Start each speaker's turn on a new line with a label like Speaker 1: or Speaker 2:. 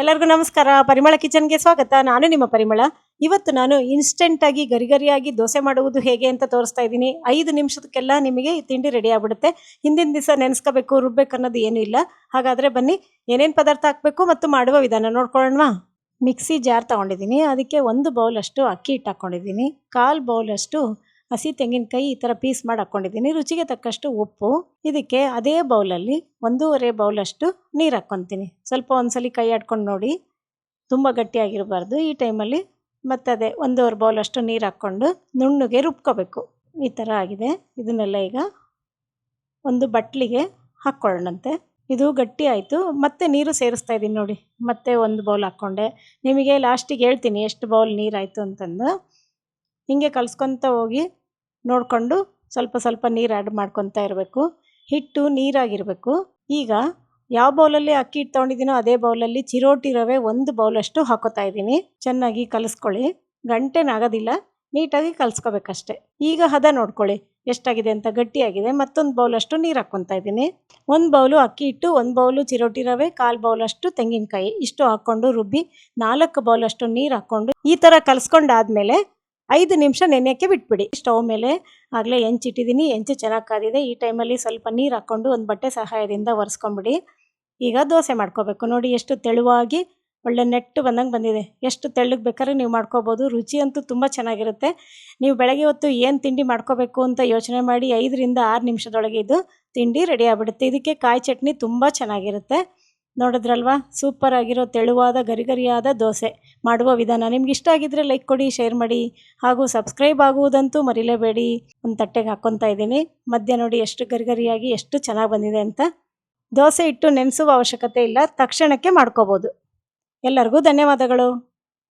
Speaker 1: ಎಲ್ಲರಿಗೂ ನಮಸ್ಕಾರ. ಪರಿಮಳ ಕಿಚನ್ಗೆ ಸ್ವಾಗತ. ನಾನು ನಿಮ್ಮ ಪರಿಮಳ. ಇವತ್ತು ನಾನು ಇನ್ಸ್ಟೆಂಟಾಗಿ ಗರಿಗರಿಯಾಗಿ ದೋಸೆ ಮಾಡುವುದು ಹೇಗೆ ಅಂತ ತೋರಿಸ್ತಾ ಇದ್ದೀನಿ. ಐದು ನಿಮಿಷಕ್ಕೆಲ್ಲ ನಿಮಗೆ ಈ ತಿಂಡಿ ರೆಡಿ ಆಗ್ಬಿಡುತ್ತೆ. ಹಿಂದಿನ ದಿವಸ ನೆನೆಸ್ಕೋಬೇಕು, ರುಬ್ಬೇಕು ಅನ್ನೋದು ಏನೂ ಇಲ್ಲ. ಹಾಗಾದರೆ ಬನ್ನಿ, ಏನೇನು ಪದಾರ್ಥ ಹಾಕಬೇಕು ಮತ್ತು ಮಾಡುವ ವಿಧಾನ ನೋಡ್ಕೊಳ್ಳೋಣವಾ? ಮಿಕ್ಸಿ ಜಾರ್ ತಗೊಂಡಿದ್ದೀನಿ. ಅದಕ್ಕೆ ಒಂದು ಬೌಲಷ್ಟು ಅಕ್ಕಿ ಹಿಟ್ಟು ಹಾಕ್ಕೊಂಡಿದ್ದೀನಿ ಕಾಲು ಬೌಲಷ್ಟು ಹಸಿ ತೆಂಗಿನಕಾಯಿ ಈ ಥರ ಪೀಸ್ ಮಾಡಿ ಹಾಕ್ಕೊಂಡಿದ್ದೀನಿ. ರುಚಿಗೆ ತಕ್ಕಷ್ಟು ಉಪ್ಪು, ಇದಕ್ಕೆ ಅದೇ ಬೌಲಲ್ಲಿ ಒಂದೂವರೆ ಬೌಲಷ್ಟು ನೀರು ಹಾಕ್ಕೊತೀನಿ. ಸ್ವಲ್ಪ ಒಂದ್ಸಲಿ ಕೈ ಆಡ್ಕೊಂಡು ನೋಡಿ. ತುಂಬ ಗಟ್ಟಿಯಾಗಿರಬಾರ್ದು ಈ ಟೈಮಲ್ಲಿ. ಮತ್ತು ಅದೇ ಒಂದೂವರೆ ಬೌಲಷ್ಟು ನೀರು ಹಾಕ್ಕೊಂಡು ನುಣ್ಣಗೆ ರುಬ್ಕೋಬೇಕು. ಈ ಥರ ಆಗಿದೆ. ಇದನ್ನೆಲ್ಲ ಈಗ ಒಂದು ಬಟ್ಲಿಗೆ ಹಾಕ್ಕೊಳ್ಳೋಣಂತೆ. ಇದು ಗಟ್ಟಿ ಆಯಿತು. ಮತ್ತೆ ನೀರು ಸೇರಿಸ್ತಾ ಇದ್ದೀನಿ ನೋಡಿ. ಮತ್ತೆ ಒಂದು ಬೌಲ್ ಹಾಕ್ಕೊಂಡೆ. ನಿಮಗೆ ಲಾಸ್ಟಿಗೆ ಹೇಳ್ತೀನಿ ಎಷ್ಟು ಬೌಲ್ ನೀರಾಯಿತು ಅಂತಂದು. ಹಿಂಗೆ ಕಲಿಸ್ಕೊತ ಹೋಗಿ ನೋಡಿಕೊಂಡು ಸ್ವಲ್ಪ ಸ್ವಲ್ಪ ನೀರು ಆ್ಯಡ್ ಮಾಡ್ಕೊತಾ ಇರಬೇಕು. ಹಿಟ್ಟು ನೀರಾಗಿರಬೇಕು. ಈಗ ಯಾವ ಬೌಲಲ್ಲಿ ಅಕ್ಕಿ ಹಿಟ್ಟು ತೊಗೊಂಡಿದ್ದೀನೋ ಅದೇ ಬೌಲಲ್ಲಿ ಚಿರೋಟಿ ರವೆ ಒಂದು ಬೌಲಷ್ಟು ಹಾಕೋತಾ ಇದ್ದೀನಿ. ಚೆನ್ನಾಗಿ ಕಲಿಸ್ಕೊಳ್ಳಿ. ಗಂಟೆನಾಗೋದಿಲ್ಲ. ನೀಟಾಗಿ ಕಲಿಸ್ಕೋಬೇಕಷ್ಟೆ. ಈಗ ಹದ ನೋಡ್ಕೊಳ್ಳಿ. ಎಷ್ಟಾಗಿದೆ ಅಂತ ಗಟ್ಟಿಯಾಗಿದೆ. ಮತ್ತೊಂದು ಬೌಲಷ್ಟು ನೀರು ಹಾಕ್ಕೊತಾ ಇದ್ದೀನಿ. ಒಂದು ಬೌಲು ಅಕ್ಕಿ ಹಿಟ್ಟು, ಒಂದು ಬೌಲು ಚಿರೋಟಿ ರವೆ, ಕಾಲು ಬೌಲಷ್ಟು ತೆಂಗಿನಕಾಯಿ. ಇಷ್ಟು ಹಾಕ್ಕೊಂಡು ರುಬ್ಬಿ ನಾಲ್ಕು ಬೌಲಷ್ಟು ನೀರು ಹಾಕ್ಕೊಂಡು ಈ ಥರ ಕಲಿಸ್ಕೊಂಡಾದ್ಮೇಲೆ ಐದು ನಿಮಿಷ ನೆನೆಯೋಕ್ಕೆ ಬಿಟ್ಬಿಡಿ. ಸ್ಟವ್ ಮೇಲೆ ಆಗಲೇ ಹೆಂಚಿಟ್ಟಿದ್ದೀನಿ. ಹೆಂಚು ಚೆನ್ನಾಗಿ ಕಾದಿದೆ. ಈ ಟೈಮಲ್ಲಿ ಸ್ವಲ್ಪ ನೀರು ಹಾಕ್ಕೊಂಡು ಒಂದು ಬಟ್ಟೆ ಸಹಾಯದಿಂದ ಒರೆಸ್ಕೊಂಬಿಡಿ ಈಗ ದೋಸೆ ಮಾಡ್ಕೋಬೇಕು. ನೋಡಿ ಎಷ್ಟು ತೆಳುವಾಗಿ ಒಳ್ಳೆ ನೆಟ್ಟು ಬಂದಂಗೆ ಬಂದಿದೆ. ಎಷ್ಟು ತೆಳ್ಳಗೆ ಬೇಕಾದ್ರೆ ನೀವು ಮಾಡ್ಕೋಬೋದು. ರುಚಿ ಅಂತೂ ತುಂಬ ಚೆನ್ನಾಗಿರುತ್ತೆ. ನೀವು ಬೆಳಗ್ಗೆ ಹೊತ್ತು ಏನು ತಿಂಡಿ ಮಾಡ್ಕೋಬೇಕು ಅಂತ ಯೋಚನೆ ಮಾಡಿ ಐದರಿಂದ ಆರು ನಿಮಿಷದೊಳಗೆ ಇದು ತಿಂಡಿ ರೆಡಿ ಆಗಿಬಿಡುತ್ತೆ. ಇದಕ್ಕೆ ಕಾಯಿ ಚಟ್ನಿ ತುಂಬ ಚೆನ್ನಾಗಿರುತ್ತೆ. ನೋಡಿದ್ರಲ್ವಾ? ಸೂಪರ್ ಆಗಿರೋ ತೆಳುವಾದ ಗರಿಗರಿಯಾದ ದೋಸೆ ಮಾಡುವ ವಿಧಾನ. ನಿಮ್ಗೆ ಇಷ್ಟ ಆಗಿದ್ರೆ ಲೈಕ್ ಕೊಡಿ ಶೇರ್ ಮಾಡಿ ಹಾಗೂ ಸಬ್ಸ್ಕ್ರೈಬ್ ಆಗುವುದಂತೂ ಮರಿಲೇಬೇಡಿ. ಒಂದು ತಟ್ಟೆಗೆ ಹಾಕ್ಕೊತಾ ಇದ್ದೀನಿ. ಮಧ್ಯ ನೋಡಿ ಎಷ್ಟು ಗರಿಗರಿಯಾಗಿ ಎಷ್ಟು ಚೆನ್ನಾಗಿ ಬಂದಿದೆ ಅಂತ. ದೋಸೆ ಇಟ್ಟು ನೆನೆಸುವ ಅವಶ್ಯಕತೆ ಇಲ್ಲ. ತಕ್ಷಣಕ್ಕೆ ಮಾಡ್ಕೋಬೋದು. ಎಲ್ಲರಿಗೂ ಧನ್ಯವಾದಗಳು.